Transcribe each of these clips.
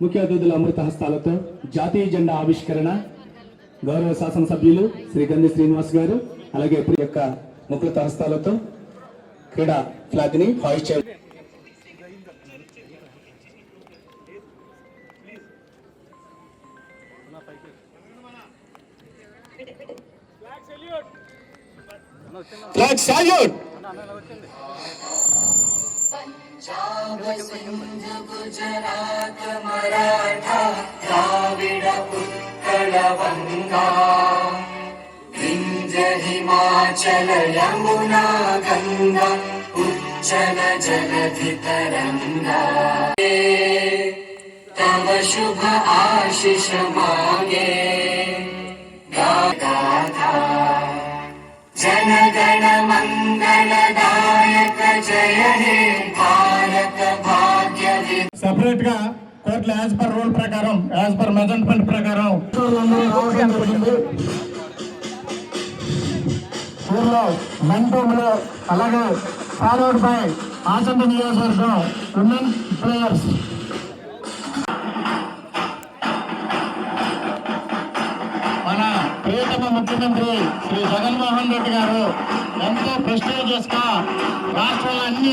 ముఖ్య అతిథుల అమృత హస్తాలతో జాతీయ జెండా ఆవిష్కరణ గౌరవ శాసనసభ్యులు శ్రీ గంధి శ్రీనివాస్ గారు అలాగే ఇప్పుడు యొక్క ముకృత హస్తాలతో క్రీడా ఫ్లాగ్ని హాయిస్ట్ చేయాలి ఫ్లాగ్ సాల్యూట్ द्राविड उत्कलवङ्गा विन्द्य हिमाचल यमुना गङ्गा उच्चल जलधितरङ्गा तव शुभ आशिष मागे సెపరేట్గా కోర్టులో యాజ్ పర్ రూల్ ప్రకారం యాజ్ పర్ మెజర్మెంట్ ప్రకారం. ఊర్లో మెంటూములు అలాగే ఫాలోడ్ బై ఆచంట నియోజకవర్గం ఉమెన్ ప్లేయర్స్ ముఖ్యమంత్రి శ్రీ జగన్మోహన్ రెడ్డి గారు ఎంతో ప్రెస్టీజియస్గా రాష్ట్రంలో అన్ని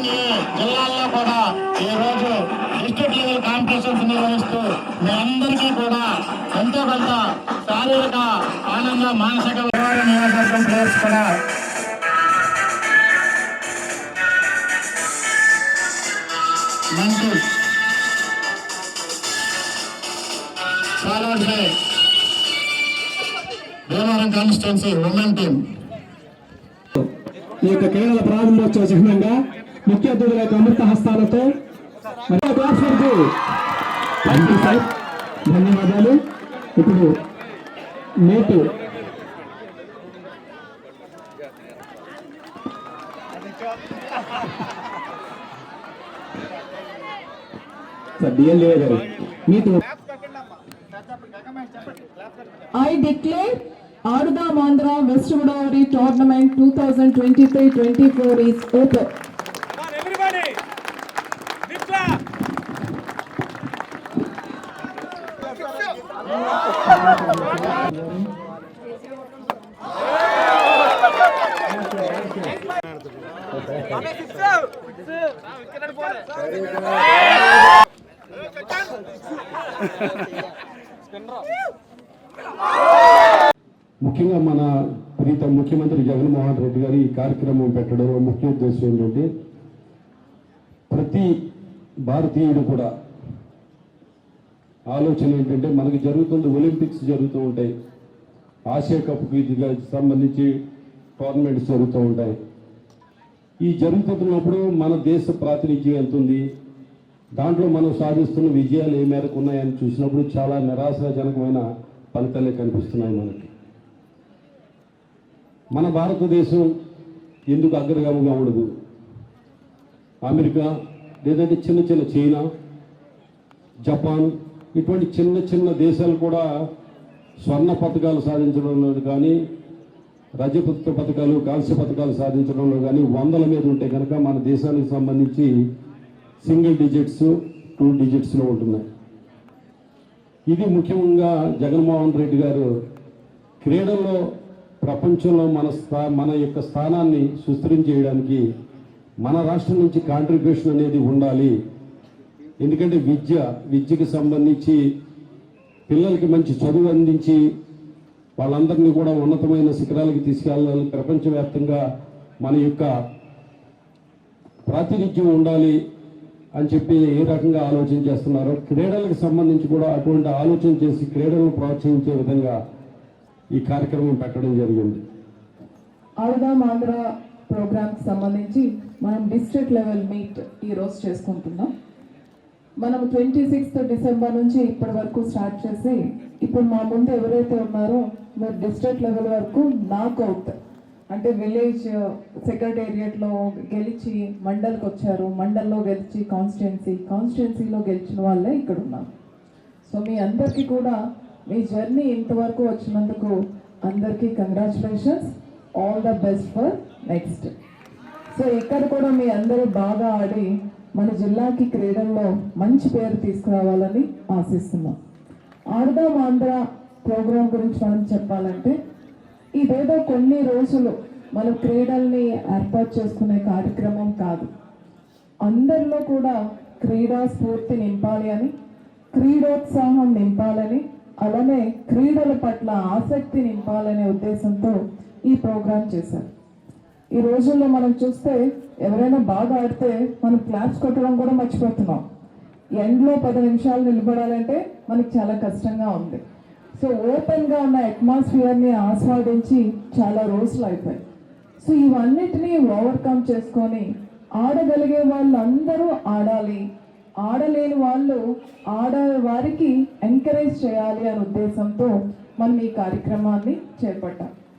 జిల్లాల్లో కూడా ఈ రోజు డిస్ట్రిక్ట్ లెవెల్ కాంపిటీషన్స్ నిర్వహిస్తూ మీ అందరికీ కూడా ఎంతో కొంత శారీరక ఆనంద మానసిక నియోజకవర్గం ప్లేయర్స్ కూడా మంచి followed Bhimavaram constituency women team ఈ యొక్క క్రీడల ప్రారంభోత్సవ చిహ్నంగా ముఖ్య అతిథుల యొక్క అమృత హస్తాలతో ధన్యవాదాలు. ఇప్పుడు నేటి సార్ డిఎల్ఏ గారు. మీతో I declare Ardham Mandra West Godavari Tournament 2023-24 is open. Come on, everybody! Lift up! ముఖ్యంగా మన ప్రీత ముఖ్యమంత్రి జగన్మోహన్ రెడ్డి గారు ఈ కార్యక్రమం పెట్టడంలో ముఖ్య ఉద్దేశం ఏంటంటే ప్రతి భారతీయుడు కూడా ఆలోచన ఏంటంటే మనకి జరుగుతుంది ఒలింపిక్స్ జరుగుతూ ఉంటాయి. ఆసియా కప్కి సంబంధించి టోర్నమెంట్స్ జరుగుతూ ఉంటాయి. ఈ జరుగుతున్నప్పుడు మన దేశ ప్రాతినిధ్యం ఎంత ఉంది దాంట్లో మనం సాధిస్తున్న విజయాలు ఏ మేరకు ఉన్నాయని చూసినప్పుడు చాలా నిరాశాజనకమైన ఫలితాలే కనిపిస్తున్నాయి మనకి. మన భారతదేశం ఎందుకు అగ్రగామిగా ఉండదు? అమెరికా లేదంటే చిన్న చిన్న చైనా జపాన్ ఇటువంటి చిన్న చిన్న దేశాలు కూడా స్వర్ణ పథకాలు సాధించడంలో కానీ రజపుత్ర పథకాలు కాంస్య పథకాలు సాధించడంలో కానీ వందల మీద ఉంటే కనుక మన దేశానికి సంబంధించి సింగిల్ డిజిట్స్ టూ డిజిట్స్లో ఉంటున్నాయి. ఇది ముఖ్యంగా జగన్మోహన్ రెడ్డి గారు క్రీడల్లో ప్రపంచంలో మన స్థా మన యొక్క స్థానాన్ని సుస్థిరం చేయడానికి మన రాష్ట్రం నుంచి కాంట్రిబ్యూషన్ అనేది ఉండాలి. ఎందుకంటే విద్య విద్యకి సంబంధించి పిల్లలకి మంచి చదువు అందించి వాళ్ళందరినీ కూడా ఉన్నతమైన శిఖరాలకు తీసుకెళ్ళాలి ప్రపంచవ్యాప్తంగా మన యొక్క ప్రాతినిధ్యం ఉండాలి అని చెప్పి ఏ రకంగా ఆలోచన చేస్తున్నారో క్రీడలకు సంబంధించి కూడా అటువంటి ఆలోచన చేసి క్రీడలను ప్రోత్సహించే విధంగా ఈ కార్యక్రమం పెట్టడం జరిగింది. Ardham ఆంధ్ర ప్రోగ్రామ్ సంబంధించి మనం డిస్ట్రిక్ట్ లెవెల్ మీట్ ఈరోజు చేసుకుంటున్నాం. మనం ట్వంటీ సిక్స్త్ డిసెంబర్ నుంచి ఇప్పటి వరకు స్టార్ట్ చేసి ఇప్పుడు మా ముందు ఎవరైతే ఉన్నారో మీరు డిస్ట్రిక్ట్ లెవెల్ వరకు నాకౌట్ అంటే విలేజ్ సెక్రటేరియట్లో గెలిచి మండల్కి వచ్చారు మండల్లో గెలిచి కాన్స్టిట్యున్సీ కాన్స్టిట్యున్సీలో గెలిచిన వాళ్ళే ఇక్కడ ఉన్నారు సో మీ అందరికీ కూడా మీ జర్నీ ఇంతవరకు వచ్చినందుకు అందరికీ congratulations all the best for next so ఇక్కడ కూడా మీ అందరూ బాగా ఆడి మన జిల్లాకి క్రీడల్లో మంచి పేరు తీసుకురావాలని ఆశిస్తున్నాం. ఆడదాం ఆంధ్ర ప్రోగ్రాం గురించి మనం చెప్పాలంటే ఇదేదో కొన్ని రోజులు మన క్రీడల్ని ఏర్పాటు చేసుకునే కార్యక్రమం కాదు. అందరిలో కూడా క్రీడా స్ఫూర్తి నింపాలి అని క్రీడోత్సాహం నింపాలని అలానే క్రీడల పట్ల ఆసక్తి నింపాలనే ఉద్దేశంతో ఈ ప్రోగ్రాం చేశారు. ఈ రోజుల్లో మనం చూస్తే ఎవరైనా బాగా ఆడితే మనం క్లాప్స్ కొట్టడం కూడా మర్చిపోతున్నాం. ఎండ్లో పది నిమిషాలు నిలబడాలంటే మనకి చాలా కష్టంగా ఉంది. సో ఓపెన్గా ఉన్న అట్మాస్ఫియర్ని ఆస్వాదించి చాలా రోజులు అయిపోయాయి. సో ఇవన్నిటినీ ఓవర్కమ్ చేసుకొని ఆడగలిగే వాళ్ళందరూ ఆడాలి ఆడలేని వాళ్ళు ఆడ వారికి ఎంకరేజ్ చేయాలి అనే ఉద్దేశంతో మనం ఈ కార్యక్రమాన్ని చేపట్టాం.